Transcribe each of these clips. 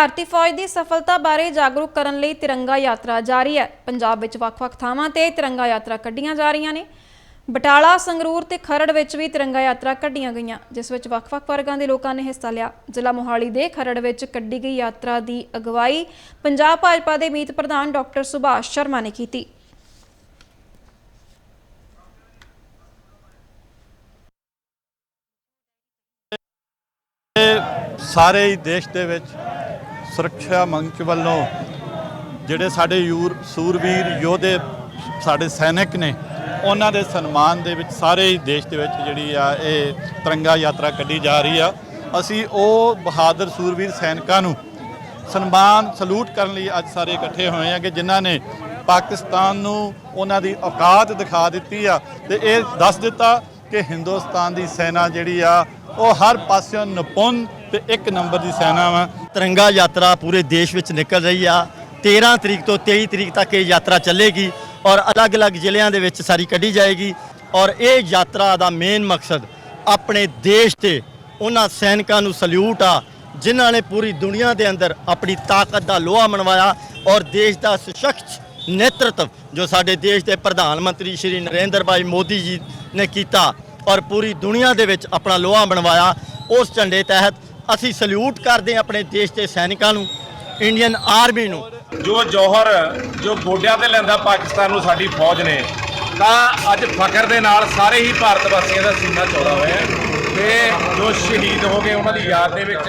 ਭਾਰਤੀ ਫੌਜ ਦੀ ਸਫਲਤਾ ਬਾਰੇ ਜਾਗਰੂਕ ਕਰਨ ਲਈ ਤਿਰੰਗਾ ਯਾਤਰਾ ਜਾਰੀ ਹੈ। ਪੰਜਾਬ ਵਿੱਚ ਵੱਖ-ਵੱਖ ਥਾਵਾਂ ਤੇ ਤਿਰੰਗਾ ਯਾਤਰਾ ਕੱਢੀਆਂ ਜਾ ਰਹੀਆਂ ਨੇ। ਬਟਾਲਾ, ਸੰਗਰੂਰ ਤੇ ਖਰੜ ਵਿੱਚ ਵੀ ਤਿਰੰਗਾ ਯਾਤਰਾ ਕੱਢੀਆਂ ਗਈਆਂ, ਜਿਸ ਵਿੱਚ ਵੱਖ-ਵੱਖ ਵਰਗਾਂ ਦੇ ਲੋਕਾਂ ਨੇ ਹਿੱਸਾ ਲਿਆ। ਜ਼ਿਲ੍ਹਾ ਮੋਹਾਲੀ ਦੇ ਖਰੜ ਵਿੱਚ ਕੱਢੀ ਗਈ ਯਾਤਰਾ ਦੀ ਅਗਵਾਈ ਪੰਜਾਬ ਭਾਜਪਾ ਦੇ ਮੀਤ ਪ੍ਰਧਾਨ ਡਾਕਟਰ ਸੁਭਾਸ਼ ਸ਼ਰਮਾ ਨੇ ਕੀਤੀ। ਸਾਰੇ ਹੀ ਦੇਸ਼ ਦੇ ਵਿੱਚ ਸੁਰੱਖਿਆ ਮੰਚ ਵੱਲੋਂ ਜਿਹੜੇ ਸਾਡੇ ਯੂਰ, ਸੂਰਵੀਰ ਯੋਧੇ ਸਾਡੇ ਸੈਨਿਕ ਨੇ, ਉਹਨਾਂ ਦੇ ਸਨਮਾਨ ਦੇ ਵਿੱਚ ਸਾਰੇ ਹੀ ਦੇਸ਼ ਦੇ ਵਿੱਚ ਜਿਹੜੀ ਆ ਇਹ ਤਿਰੰਗਾ ਯਾਤਰਾ ਕੱਢੀ ਜਾ ਰਹੀ ਆ। ਅਸੀਂ ਉਹ ਬਹਾਦਰ ਸੂਰਵੀਰ ਸੈਨਿਕਾਂ ਨੂੰ ਸਨਮਾਨ, ਸਲੂਟ ਕਰਨ ਲਈ ਅੱਜ ਸਾਰੇ ਇਕੱਠੇ ਹੋਏ ਆ ਕਿ ਜਿਨ੍ਹਾਂ ਨੇ ਪਾਕਿਸਤਾਨ ਨੂੰ ਉਹਨਾਂ ਦੀ ਔਕਾਤ ਦਿਖਾ ਦਿੱਤੀ ਆ ਤੇ ਇਹ ਦੱਸ ਦਿੱਤਾ ਕਿ ਹਿੰਦੁਸਤਾਨ ਦੀ ਸੈਨਾ ਜਿਹੜੀ ਆ, ਉਹ ਹਰ ਪਾਸਿਓਂ ਨਿਪੁੰਨ ਤੇ ਇੱਕ ਨੰਬਰ ਦੀ ਸੈਨਾ ਵਾ। ਤਿਰੰਗਾ ਯਾਤਰਾ ਪੂਰੇ ਦੇਸ਼ ਵਿੱਚ ਨਿਕਲ ਰਹੀ ਆ। 13 ਤਰੀਕ ਤੋਂ 23 ਤਰੀਕ ਤੱਕ ਇਹ ਯਾਤਰਾ ਚੱਲੇਗੀ ਔਰ ਅਲੱਗ-ਅਲੱਗ ਜ਼ਿਲ੍ਹਿਆਂ ਦੇ ਵਿੱਚ ਸਾਰੀ ਕੱਢੀ ਜਾਏਗੀ। ਔਰ ਇਹ ਯਾਤਰਾ ਦਾ ਮੇਨ ਮਕਸਦ ਆਪਣੇ ਦੇਸ਼ ਤੇ ਉਹਨਾਂ ਸੈਨਿਕਾਂ ਨੂੰ ਸਲੂਟ ਆ, ਜਿਨ੍ਹਾਂ ਨੇ ਪੂਰੀ ਦੁਨੀਆ ਦੇ ਅੰਦਰ ਆਪਣੀ ਤਾਕਤ ਦਾ ਲੋਹਾ ਮਨਵਾਇਆ ਔਰ ਦੇਸ਼ ਦਾ ਸਸ਼ਕਤ ਨੇਤਰਤਵ ਜੋ ਸਾਡੇ ਦੇਸ਼ ਦੇ ਪ੍ਰਧਾਨ ਮੰਤਰੀ ਸ਼੍ਰੀ ਨਰਿੰਦਰ ਭਾਈ ਮੋਦੀ ਜੀ ਨੇ ਕੀਤਾ ਔਰ ਪੂਰੀ ਦੁਨੀਆ ਦੇ ਵਿੱਚ ਆਪਣਾ ਲੋਹਾ ਬਣਵਾਇਆ ਉਸ ਝੰਡੇ ਤਹਿਤ ਅਸੀਂ ਸਲੂਟ ਕਰਦੇ ਹਾਂ ਆਪਣੇ ਦੇਸ਼ ਦੇ ਸੈਨਿਕਾਂ ਨੂੰ ਇੰਡੀਅਨ ਆਰਮੀ ਨੂੰ। ਜੋ ਜੌਹਰ ਜੋ ਗੋਡਿਆਂ ਤੇ ਲੈਂਦਾ ਪਾਕਿਸਤਾਨ ਨੂੰ ਸਾਡੀ ਫੌਜ ਨੇ ਤਾਂ ਅੱਜ ਫਖਰ ਦੇ ਨਾਲ ਸਾਰੇ ਹੀ ਭਾਰਤ ਵਾਸੀਆਂ ਦਾ ਸੀਨਾ ਚੌੜਾ ਹੋਇਆ ਹੈ। ਤੇ ਜੋ ਸ਼ਹੀਦ ਹੋ ਗਏ ਉਹਨਾਂ ਦੀ ਯਾਦ ਦੇ ਵਿੱਚ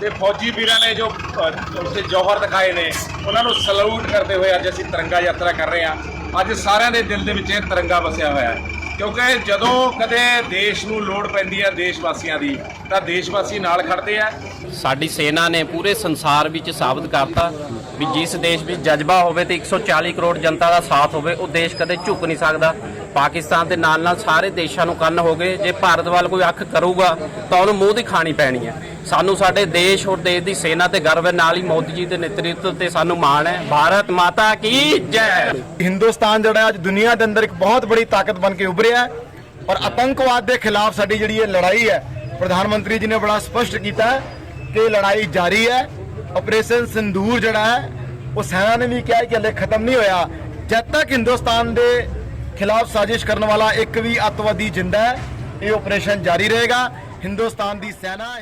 ਤੇ ਫੌਜੀ ਵੀਰਾਂ ਨੇ ਜੋ ਅ, ਉੱਥੇ ਜੌਹਰ ਦਿਖਾਏ ਨੇ ਉਹਨਾਂ ਨੂੰ ਸਲੂਟ ਕਰਦੇ ਹੋਏ ਅੱਜ ਅਸੀਂ ਤਿਰੰਗਾ ਯਾਤਰਾ ਕਰ ਰਹੇ ਹਾਂ। ਅੱਜ ਸਾਰਿਆਂ ਦੇ ਦਿਲ ਦੇ ਵਿੱਚ ਇਹ ਤਿਰੰਗਾ ਵਸਿਆ ਹੋਇਆ ਹੈ। ਕਿਉਂਕਿ ਜਦੋਂ ਕਦੇ ਦੇਸ਼ ਨੂੰ ਲੋੜ ਪੈਂਦੀ ਹੈ ਦੇਸ਼ ਵਾਸੀਆਂ ਦੀ, ਤਾਂ ਦੇਸ਼ ਵਾਸੀ ਨਾਲ ਖੜਦੇ ਆ। ਸਾਡੀ ਸੈਨਾ ਨੇ ਪੂਰੇ ਸੰਸਾਰ ਵਿੱਚ ਸਾਬਤ ਕਰਤਾ ਵੀ ਜਿਸ ਦੇਸ਼ ਵਿੱਚ ਜਜ਼ਬਾ ਹੋਵੇ ਤੇ 140 ਕਰੋੜ ਜਨਤਾ ਦਾ ਸਾਥ ਹੋਵੇ, ਉਹ ਦੇਸ਼ ਕਦੇ ਝੁਕ ਨਹੀਂ ਸਕਦਾ। ਪਾਕਿਸਤਾਨ ਦੇ ਨਾਲ ਨਾਲ ਸਾਰੇ ਦੇਸ਼ਾਂ ਨੂੰ ਕੰਨ ਹੋ ਗਏ। ਜੇ ਭਾਰਤ ਵੱਲ ਕੋਈ ਅੱਖ ਕਰੂਗਾ, ਤਾਂ ਉਹਨੂੰ ਮੂੰਹ ਦੀ ਖਾਣੀ ਪੈਣੀ ਹੈ। ਸਾਨੂੰ ਸਾਡੇ ਦੇਸ਼ ਔਰ ਦੇਸ਼ ਦੀ ਸੈਨਾ ਤੇ ਗਰਵ ਹੈ, ਨਾਲ ਹੀ ਮੋਦੀ ਜੀ ਦੇ ਨੇਤਰਤਵ ਤੇ ਸਾਨੂੰ ਮਾਣ ਹੈ। ਭਾਰਤ ਮਾਤਾ ਕੀ ਜੈ! ਹਿੰਦੁਸਤਾਨ ਜਿਹੜਾ ਅੱਜ ਦੁਨੀਆ ਦੇ ਅੰਦਰ ਇੱਕ ਬਹੁਤ ਬੜੀ ਤਾਕਤ ਬਣ ਕੇ ਉਭਰਿਆ ਹੈ ਔਰ ਆਤੰਕਵਾਦ ਦੇ ਖਿਲਾਫ ਸਾਡੀ ਜਿਹੜੀ ਇਹ ਲੜਾਈ ਹੈ, ਪ੍ਰਧਾਨ ਮੰਤਰੀ ਜੀ ਨੇ ਬੜਾ ਸਪਸ਼ਟ ਕੀਤਾ ਕਿ ਇਹ ਲੜਾਈ ਜਾਰੀ ਹੈ। ਆਪਰੇਸ਼ਨ ਸਿੰਦੂਰ ਜਿਹੜਾ ਹੈ, ਉਹ ਸੈਨਾ ਨੇ ਵੀ ਕਿਹਾ ਕਿ ਹਲੇ ਖਤਮ ਨਹੀਂ ਹੋਇਆ। ਜਦ ਤੱਕ ਹਿੰਦੁਸਤਾਨ ਦੇ ਖਿਲਾਫ ਸਾਜ਼ਿਸ਼ ਕਰਨ ਵਾਲਾ ਇੱਕ ਵੀ ਅੱਤਵਾਦੀ ਜਿੰਦਾ ਹੈ। ਇਹ ਆਪਰੇਸ਼ਨ ਜਾਰੀ ਰਹੇਗਾ। ਹਿੰਦੁਸਤਾਨ ਦੀ ਸੈਨਾ